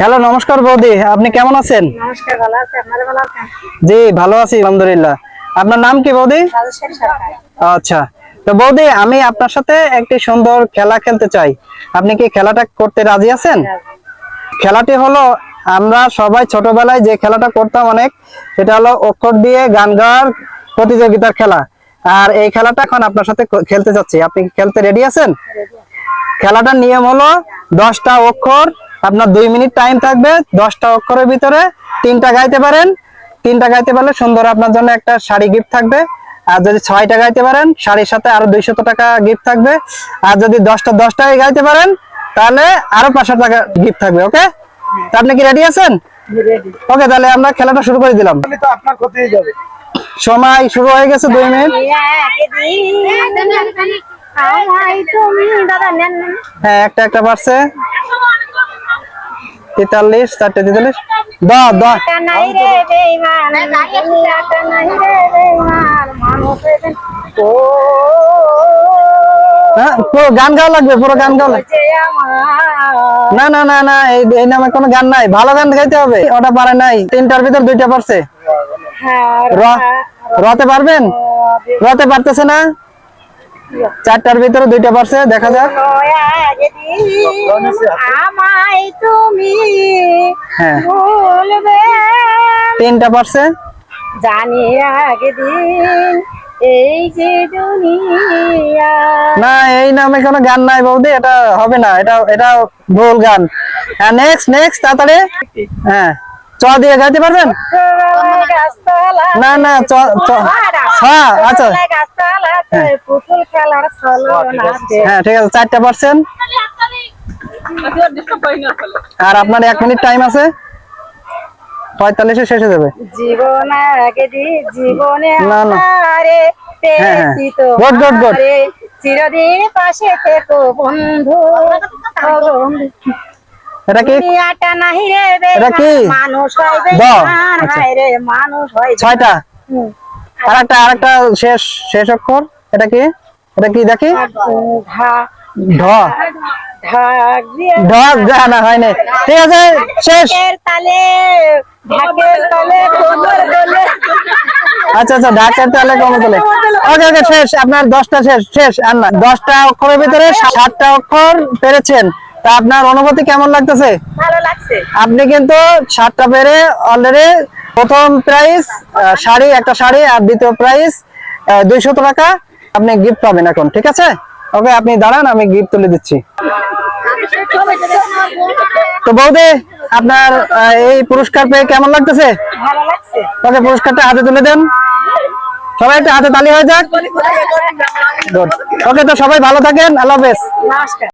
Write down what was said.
Hello নমস্কার বৌদি। আপনি কেমন আছেন? নমস্কার ভালো আছে। আপনারা ভালো আছেন? জি ভালো আছি আলহামদুলিল্লাহ। আপনার নাম কি বৌদি? আচ্ছা। তো বৌদি আমি আপনার সাথে একটি সুন্দর খেলা খেলতে চাই। আপনি কি খেলাটা করতে রাজি আছেন? খেলাটি হলো আমরা সবাই ছোটবেলায় যে খেলাটা করতাম অনেক সেটা হলো অক্ষর দিয়ে গান গাওয়ার প্রতিযোগিতার খেলা। আর এই খেলাটা এখন আপনার সাথে খেলতে যাচ্ছি। আপনি কি খেলতে রেডি আছেন? খেলাটার নিয়ম হলো দশটা অক্ষর আপনার দুই মিনিট টাইম থাকবে দশটা অক্ষরের ভিতরে তিনটা গাইতে পারেন। তিনটা গাইতে পারলে সুন্দর আপনার জন্য একটা শাড়ি গিফট থাকবে। আর যদি ছয়টা গাইতে পারেন শাড়ির সাথে আরও দুইশত টাকা গিফট থাকবে। আর যদি দশটা দশটায় গাইতে পারেন তাহলে আরও পাঁচশো টাকা গিফট থাকবে ওকে তা আপনি কি রেডি আছেন? ওকে তাহলে আমরা খেলাটা শুরু করে দিলাম। তো আপনার ক্ষতি যাবে। সময় শুরু হয়ে গেছে দুই মিনিট। হ্যাঁ একটা একটা পারছে তেতাল্লিশ চারটে তেতাল্লিশ দশ দশ টাকা নাই রে বেঈমান টাকা নাই রে বেঈমান চারটে হয়েছেন ও হ্যাঁ পুরো গান গাওয়া লাগবে পুরো গান গাওয়া লাগবে। না না না না এই নামে কোনো গান নাই। ভালো গান গাইতে হবে ওটা পারে নাই। তিনটার ভিতর দুইটা পারছে র। রতে পারবেন? রতে পারতেছে না? চারটার ভিতরে দুইটা পারছে দেখা যাক। আমায় তুমি হ্যাঁ। তিনটা পারছে জানি আগে দিন এই যে দুনিয়া। না এই নামে কোনো গান নাই বৌদি এটা হবে না এটা এটা ভুল গান। হ্যাঁ নেক্সট নেক্সট তাড়াতাড়ি। হ্যাঁ। চ দিয়ে পারবেন? না না চ হ্যাঁ আচ্ছা। হ্যাঁ ঠিক আছে চারটা পারছেন? আর আপনার এক মিনিট টাইম আছে? পঁয়তাল্লিশে শেষ হয়ে যাবে। জীবন আগে জীবনে না, হ্যাঁ, হ্যাঁ। চিরদিন পাশে থেকো বন্ধু। এটা কি? দুনিয়াটা নাহি রে এটা কি? মানুষ আচ্ছা। রে মানুষ ছয়টা? হুম। আর একটা আর একটা শেষ শেষ অক্ষর এটা কি? এটা কি দেখি? ঢ। ঢাক দিয়ে ঢ না ঠিক আছে শেষ। তালে ঢাকের তালে কোমর দোলে আচ্ছা আচ্ছা ঢাকার ওকে ওকে শেষ। আপনার দশটা শেষ শেষ। আর না দশটা অক্ষরের ভিতরে সাতটা অক্ষর পেরেছেন। তা আপনার অনুভূতি কেমন লাগতেছে ভালো লাগছে আপনি কিন্তু সাতটা পেরে অলরেডি প্রথম প্রাইস শাড়ি একটা শাড়ি আর দ্বিতীয় প্রাইস দুইশত টাকা আপনি গিফট পাবেন এখন ঠিক আছে ওকে আপনি দাঁড়ান আমি গিফট তুলে দিচ্ছি তো বৌদি আপনার এই পুরস্কার পেয়ে কেমন লাগতেছে ওকে পুরস্কারটা হাতে তুলে দেন সবাই একটা হাতে তালি হয়ে যাক ওকে তো সবাই ভালো থাকেন আল্লাহ হাফেজ নমস্কার